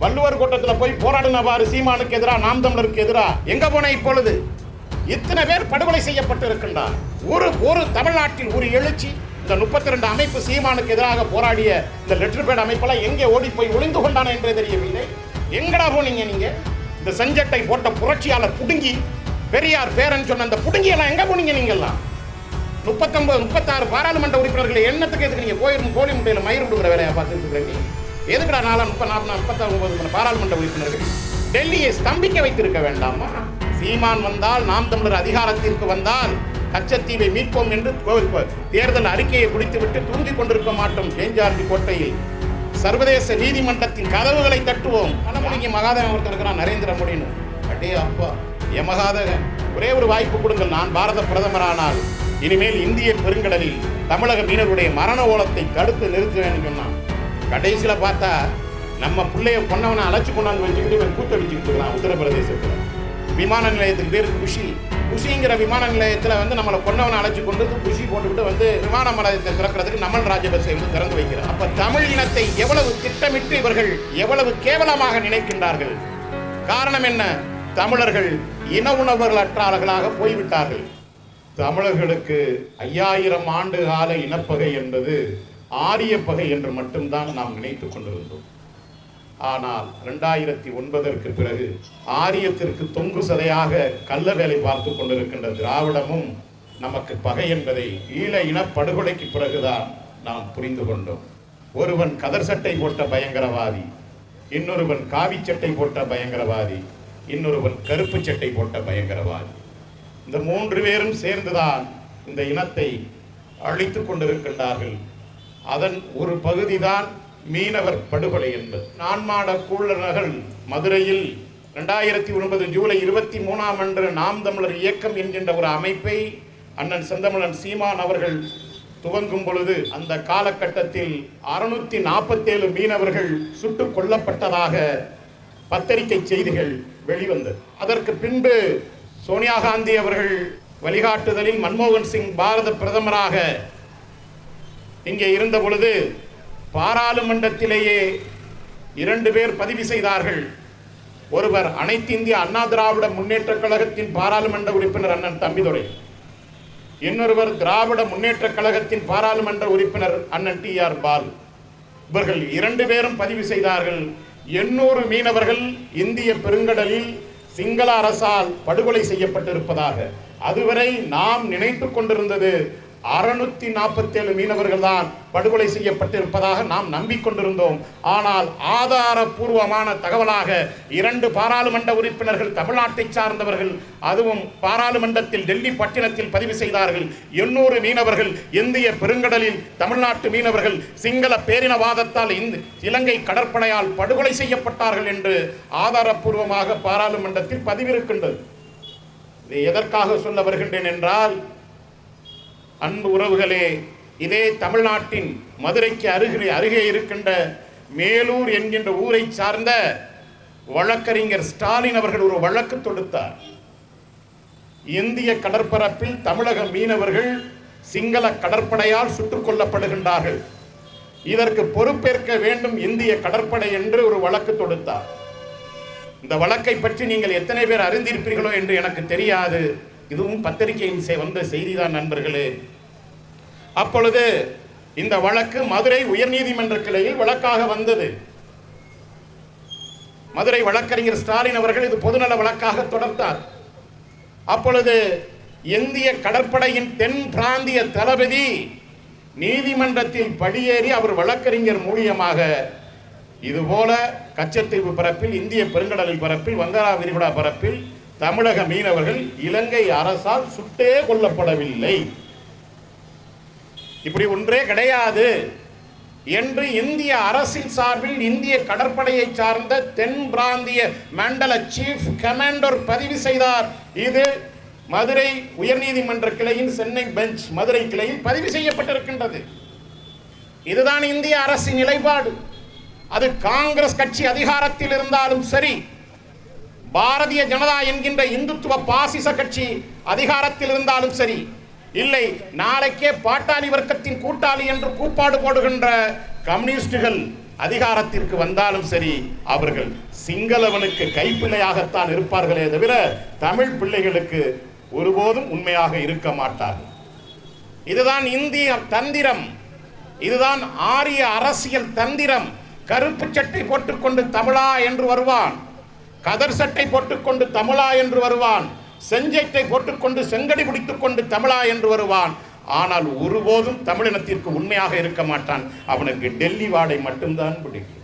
வள்ளுவர் கூட்டத்தில் போய் போராடினவாறு சீமானுக்கு எதிராக நாம் தமிழருக்கு எதிராக எங்க போன இப்பொழுது? இத்தனை பேர் படுகொலை செய்யப்பட்டு இருக்கின்றார் ஒரு ஒரு தமிழ்நாட்டில் ஒரு எழுச்சி இந்த முப்பத்தி ரெண்டு அமைப்பு சீமானுக்கு எதிராக போராடிய இந்த லெட்டர் பேட் அமைப்பெல்லாம் எங்கே ஓடி போய் ஒளிந்து கொண்டான என்றே தெரியவில்லை. எங்கடா போனீங்க நீங்க? இந்த செஞ்சட்டை போட்ட புரட்சியாளர் புடுங்கி பெரியார் பேரன் சொன்ன அந்த புடுங்கியெல்லாம் எங்க போனீங்க நீங்கெல்லாம்? முப்பத்தொன்பது முப்பத்தாறு பாராளுமன்ற உறுப்பினர்கள் என்னத்துக்கு எதுக்கு நீங்க கோயில் கோழி முட்டையில மயிர் விடுகிற வேலையை பார்த்துட்டு இருக்கிறீங்க எதுக்குடா நாலா முப்பது நாற்பது முப்பத்தொன்பது பாராளுமன்ற உறுப்பினர்கள் டெல்லியை ஸ்தம்பிக்க வைத்திருக்க வேண்டாமா? சீமான் வந்தால் நாம் தமிழர் அதிகாரத்திற்கு வந்தால் கச்சத்தீவை மீட்போம் என்று தேர்தல் அறிக்கையை குடித்துவிட்டு தூங்கிக் கொண்டிருக்க மாட்டோம். கேஞ்சார்பி கோட்டையில் சர்வதேச நீதிமன்றத்தின் கதவுகளை தட்டுவோம். கனமொழிக்கு மகாதேவன் ஒருத்தர் இருக்கிறான் நரேந்திர மோடின்னு. அடே அப்பா எமகாதகன் ஒரே ஒரு வாய்ப்பு கொடுங்கள் நான் பாரத பிரதமரானால். இனிமேல் இந்திய பெருங்கடலில் தமிழக மீனவருடைய மரண ஓலத்தை தடுத்து நிறுத்துவேன் சொன்னான். கடைசியில் பார்த்தா நம்ம பிள்ளைய பொண்ணவனை அழைச்சி கொண்டாந்து வச்சுக்கிட்டு இவன் கூத்தடிச்சுக்கிட்டு இருக்கான் உத்தரப்பிரதேசத்தில். விமான நிலையத்துக்கு பேர் குஷி. குஷிங்கிற விமான நிலையத்தில் வந்து நம்மளை பொண்ணவனை அழைச்சி கொண்டு வந்து குஷி போட்டுக்கிட்டு வந்து விமான நிலையத்தை திறக்கிறதுக்கு நம்ம ராஜபக்சே வந்து திறந்து வைக்கிறோம் அப்போ தமிழ் இனத்தை எவ்வளவு திட்டமிட்டு இவர்கள் எவ்வளவு கேவலமாக நினைக்கின்றார்கள்? காரணம் என்ன? தமிழர்கள் இன உணர்வுகளற்றார்களாக போய்விட்டார்கள். தமிழர்களுக்கு ஐயாயிரம் ஆண்டு கால இனப்பகை என்பது ஆரிய பகை என்று மட்டும்தான் நாம் நினைத்துக் கொண்டிருந்தோம். ஆனால் ரெண்டாயிரத்தி ஒன்பதற்கு பிறகு ஆரியத்திற்கு தொங்கு சதையாக கள்ள வேலை பார்த்து கொண்டிருக்கின்ற திராவிடமும் நமக்கு பகை என்பதை ஈழ இனப்படுகொலைக்கு பிறகுதான் நாம் புரிந்து கொண்டோம். ஒருவன் கதர் சட்டை போட்ட பயங்கரவாதி இன்னொருவன் காவி சட்டை போட்ட பயங்கரவாதி இன்னொருவன் கருப்பு சட்டை போட்ட பயங்கரவாதி. இந்த மூன்று பேரும் சேர்ந்துதான் இந்த இனத்தை அழித்துக் கொண்டிருக்கின்றார்கள். அதன் ஒரு பகுதிதான் மீனவர் படுகொலை என்பது. நான்மாட கூழர்கள் மதுரையில் ரெண்டாயிரத்தி ஒன்பது ஜூலை இருபத்தி மூணாம் அன்று நாம் தமிழர் இயக்கம் என்கின்ற ஒரு அமைப்பை அண்ணன் செந்தமிழன் சீமான் அவர்கள் துவங்கும் பொழுது அந்த காலகட்டத்தில் அறுநூத்தி நாற்பத்தேழு மீனவர்கள் சுட்டு கொல்லப்பட்டதாக பத்திரிகை செய்திகள் வெளிவந்தது. அதற்கு பின்பு சோனியா காந்தி அவர்கள் வழிகாட்டுதலில் மன்மோகன் சிங் பாரத பிரதமராக இங்கே இருந்த பொழுது பாராளுமன்றத்திலேயே இரண்டு பேர் பதிவு செய்தார்கள். ஒருவர் அனைத்து இந்திய அண்ணா திராவிட முன்னேற்ற கழகத்தின் பாராளுமன்ற உறுப்பினர் அண்ணன் தம்பிதுரை. இன்னொருவர் திராவிட முன்னேற்ற கழகத்தின் பாராளுமன்ற உறுப்பினர் அண்ணன் டி ஆர் பால். இவர்கள் இரண்டு பேரும் பதிவு செய்தார்கள். எண்ணூறு மீனவர்கள் இந்திய பெருங்கடலில் சிங்கள அரசால் படுகொலை செய்யப்பட்டிருப்பதாக. அதுவரை நாம் நினைத்து கொண்டிருந்தது அறுநூத்தி நாற்பத்தேழு மீனவர்கள் தான் படுகொலை செய்யப்பட்டிருப்பதாக நாம் நம்பிக்கொண்டிருந்தோம். ஆனால் ஆதாரபூர்வமான தகவலாக இரண்டு பாராளுமன்ற உறுப்பினர்கள் தமிழ்நாட்டை சார்ந்தவர்கள் அதுவும் பாராளுமன்றத்தில் டெல்லி பட்டினத்தில் பதிவு செய்தார்கள். எண்ணூறு மீனவர்கள் இந்திய பெருங்கடலில் தமிழ்நாட்டு மீனவர்கள் சிங்கள பேரினவாதத்தால் இந்த இலங்கை கடற்படையால் படுகொலை செய்யப்பட்டார்கள் என்று ஆதாரபூர்வமாக பாராளுமன்றத்தில் பதிவிருக்கின்றது. எதற்காக சொல்ல வருகின்றேன் என்றால் அன்பு உறவுகளே இதே தமிழ்நாட்டின் மதுரைக்கு அருகிலே அருகே இருக்கின்ற மேலூர் என்கின்ற ஊரை சார்ந்த வழக்கறிஞர் ஸ்டாலின் அவர்கள் ஒரு வழக்கு தொடுத்தார். இந்திய கடற்பரப்பில் தமிழக மீனவர்கள் சிங்கள கடற்படையால் சுட்டுக் கொல்லப்படுகின்றார்கள். இதற்கு பொறுப்பேற்க வேண்டும் இந்திய கடற்படை என்று ஒரு வழக்கு தொடுத்தார். இந்த வழக்கை பற்றி நீங்கள் எத்தனை பேர் அறிந்திருப்பீர்களோ என்று எனக்கு தெரியாது. இதுவும் பத்திரிகையின் வந்த செய்திதான் நண்பர்களே. அப்பொழுது இந்த வழக்கு மதுரை உயர்நீதிமன்ற கிளையில் வழக்காக வந்தது. மதுரை வழக்கறிஞர் ஸ்டாலின் அவர்கள் இது பொதுநல வழக்காக தொடர்ந்தார். அப்பொழுது இந்திய கடற்படையின் தென் பிராந்திய தளபதி நீதிமன்றத்தில் படியேறி அவர் வழக்கறிஞர் மூலியமாக இதுபோல கச்சத்தீவு பரப்பில் இந்திய பெருங்கடலில் பரப்பில் வங்காள விரிகுடா பரப்பில் தமிழக மீனவர்கள் இலங்கை அரசால் சுட்டே கொல்லப்படவில்லை. இப்படி ஒன்றே கிடையாது. என்று இந்திய அரசின் சார்பில் இந்திய கடற்படையை சார்ந்த தென் பிராந்திய மண்டல சீஃப் கமாண்டர் பதிவு செய்தார். இது மதுரை உயர்நீதிமன்ற கிளையின் சென்னை பெஞ்ச் மதுரை கிளையில் பதிவு செய்யப்பட்டிருக்கின்றது. இதுதான் இந்திய அரசின் நிலைப்பாடு. அது காங்கிரஸ் கட்சி அதிகாரத்தில் இருந்தாலும் சரி பாரதிய ஜனதா என்கின்ற இந்துத்துவ பாசிச கட்சி அதிகாரத்தில் இருந்தாலும் சரி இல்லை நாளைக்கே பாட்டாளி வர்க்கத்தின் கூட்டாளி என்று கூப்பாடு போடுகின்ற கம்யூனிஸ்டுகள் அதிகாரத்திற்கு வந்தாலும் சரி அவர்கள் சிங்களவனுக்கு கைப்பிள்ளையாகத்தான் இருப்பார்களே தவிர தமிழ் பிள்ளைகளுக்கு ஒருபோதும் உண்மையாக இருக்க மாட்டார்கள். இதுதான் இந்திய தந்திரம். இதுதான் ஆரிய அரசியல் தந்திரம். கருப்பு சட்டை போட்டுக்கொண்டு தமிழா என்று வருவான். கதர் சட்டை போட்டுக்கொண்டு தமிழா என்று வருவான். செஞ்சட்டை போட்டுக்கொண்டு செங்கடி பிடித்துக்கொண்டு தமிழா என்று வருவான். ஆனால் ஒருபோதும் தமிழினத்திற்கு உண்மையாக இருக்க மாட்டான். அவனுக்கு டெல்லி வாடை மட்டும்தான் பிடிக்கும்.